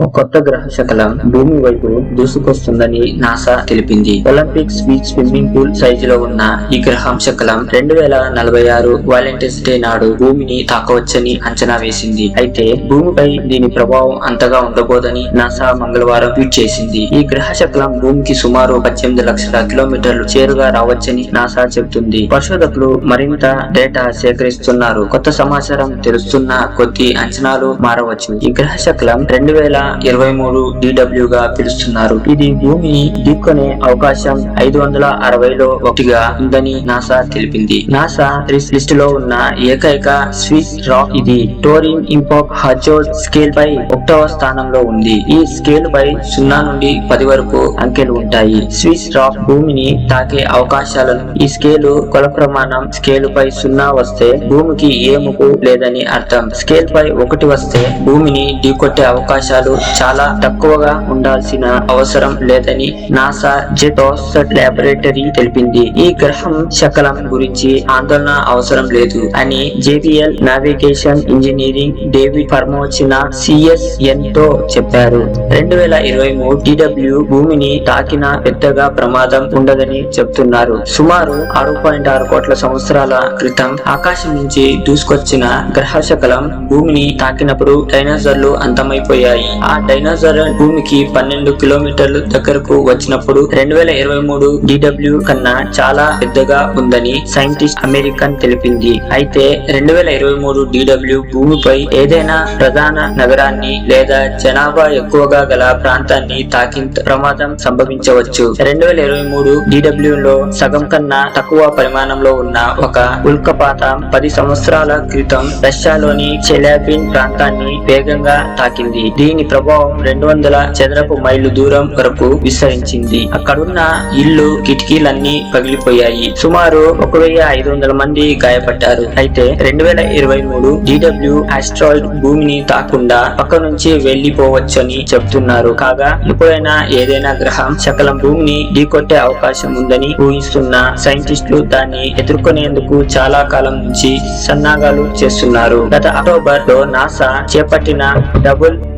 ఓ కొత్త గ్రహ శకలం. భూమి వైపు దూసుకొస్తుందని నాసా తెలిపింది. ఒలింపిక్స్ బీచ్ స్విమ్మింగ్ పూల్ సైజులో ఉన్న ఈ గ్రహం శకలం రెండు వేల నలభై ఆరు వాలంటీర్స్ డే నాడు భూమిని తాకవచ్చని అంచనా వేసింది. అయితే భూమిపై దీని ప్రభావం అంతగా ఉండబోదని నాసా మంగళవారం ట్వీట్ చేసింది. ఈ గ్రహ శకలం భూమికి సుమారు పద్దెనిమిది లక్షల కిలోమీటర్లు చేరుగా రావచ్చని నాసా చెబుతుంది. పరిశోధకులు మరింత డేటా సేకరిస్తున్నారు. కొత్త సమాచారం తెలుస్తున్న కొద్ది అంచనాలు మారవచ్చు. ఈ గ్రహ శకలం రెండు వేల ఇరవై మూడు డిడబ్ల్యూగా పిలుస్తున్నారు. ఇది భూమిని ఢీకొనే అవకాశం ఐదు వందల అరవైలో ఒకటిగా ఉందని నాసా తెలిపింది. నాసా లిస్ట్లో ఉన్న ఏకైక స్విస్ రాక్ ఇది. టోరిన్ ఇంపాక్ హజోడ్ స్కేల్ పై ఒకటవ స్థానంలో ఉంది. ఈ స్కేల్ పై సున్నా నుండి పది వరకు అంకెలు ఉంటాయి. స్విస్ రాక్ భూమిని తాకే అవకాశాలను ఈ స్కేలు కొల ప్రమాణం స్కేల్ పై సున్నా వస్తే భూమికి ఏ ముప్పు లేదని అర్థం. స్కేల్ పై ఒకటి వస్తే భూమిని ఢీకొట్టే అవకాశాలు చాలా తక్కువగా ఉండాల్సిన అవసరం లేదని నాసా జెట్ ల్యాబొరేటరీ తెలిపింది. ఈ గ్రహం శకలం గురించి ఆందోళన అవసరం లేదు అని JBL navigation engineering David Farnocchia సిఎస్ఎన్తో చెప్పారు. రెండు వేల ఇరవై మూడు డిడబ్ల్యూ భూమిని తాకిన పెద్దగా ప్రమాదం ఉండదని చెప్తున్నారు సుమారు ఆరు పాయింట్ ఆరు కోట్ల సంవత్సరాల క్రితం ఆకాశం నుంచి దూసుకొచ్చిన గ్రహ శకలం భూమిని తాకినప్పుడు డైనోసార్లు అంతమైపోయాయి. ఆ డైనోసార్ భూమికి పన్నెండు కిలోమీటర్లు దగ్గరకు వచ్చినప్పుడు రెండు వేల ఇరవై మూడు డిడబ్ల్యూ కన్నా చాలా పెద్దగా ఉందని సైంటిస్ట్ అమెరికన్ తెలిపింది. అయితే రెండు వేల ఇరవై మూడు డిడబ్ల్యూ భూమిపై ఏదైనా ప్రధాన నగరాన్ని లేదా జనాభా ఎక్కువగా గల ప్రాంతాన్ని తాకిన ప్రమాదం సంభవించవచ్చు. రెండు వేల ఇరవై మూడు డిడబ్ల్యూ లో సగం కన్నా తక్కువ పరిమాణంలో ఉన్న ఒక ఉల్కపాతం పది సంవత్సరాల క్రితం రష్యాలోని చెలాబిన్ ప్రాంతాన్ని వేగంగా తాకింది. దీని ప్రభావం రెండు వందల చదరపు మైళ్ళు దూరం వరకు విస్తరించింది. అక్కడున్న ఇల్లు కిటికీలన్నీ పగిలిపోయాయి. సుమారు ఒక వెయ్యి ఐదు వందల మంది గాయపడ్డారు. అయితే రెండు వేల ఇరవై మూడు డిడబ్ల్యూ ఆస్ట్రాయిడ్ భూమిని తాకుండా పక్క నుంచి వెళ్ళిపోవచ్చని చెప్తున్నారు. కాగా ఎప్పుడైనా ఏదైనా గ్రహం సకలం భూమిని ఢీకొట్టే అవకాశం ఉందని ఊహిస్తున్న సైంటిస్టులు దాన్ని ఎదుర్కొనేందుకు చాలా కాలం నుంచి సన్నాగాలు చేస్తున్నారు. గత అక్టోబర్లో నాసా చేపట్టిన డబుల్